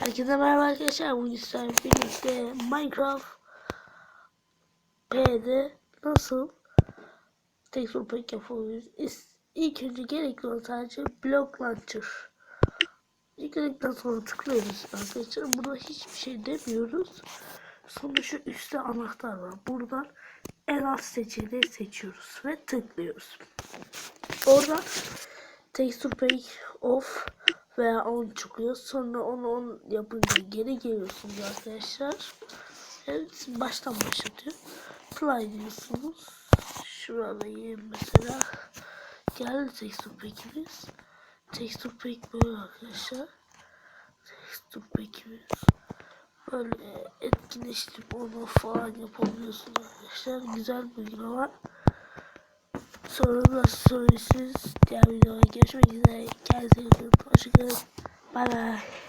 Herkese merhaba arkadaşlar. Bugün sizlerle birlikte Minecraft P'de nasıl texture pack yapabiliriz? İlk önce gerekli olan sadece block launcher. Yükledikten sonra tıklıyoruz arkadaşlar. Burada hiçbir şey demiyoruz. Sonra şu üstte anahtar var. Buradan en alt seçeneği seçiyoruz ve tıklıyoruz. Orada texture pack off veya on çıkıyor. Sonra onu on yapınca geri geliyorsunuz arkadaşlar. Evet baştan başlatıyor. Play diyorsunuz. Şuradayım mesela. Geldi texture pack'imiz. Texture pack böyle arkadaşlar. Texture pack'imiz. Böyle etkileştirip onu falan yapabiliyorsunuz arkadaşlar. Güzel bir uygulama. Sonra da söylesiz diğer videoya görüşmek üzere. Kendinize iyi. 我是哥，拜拜。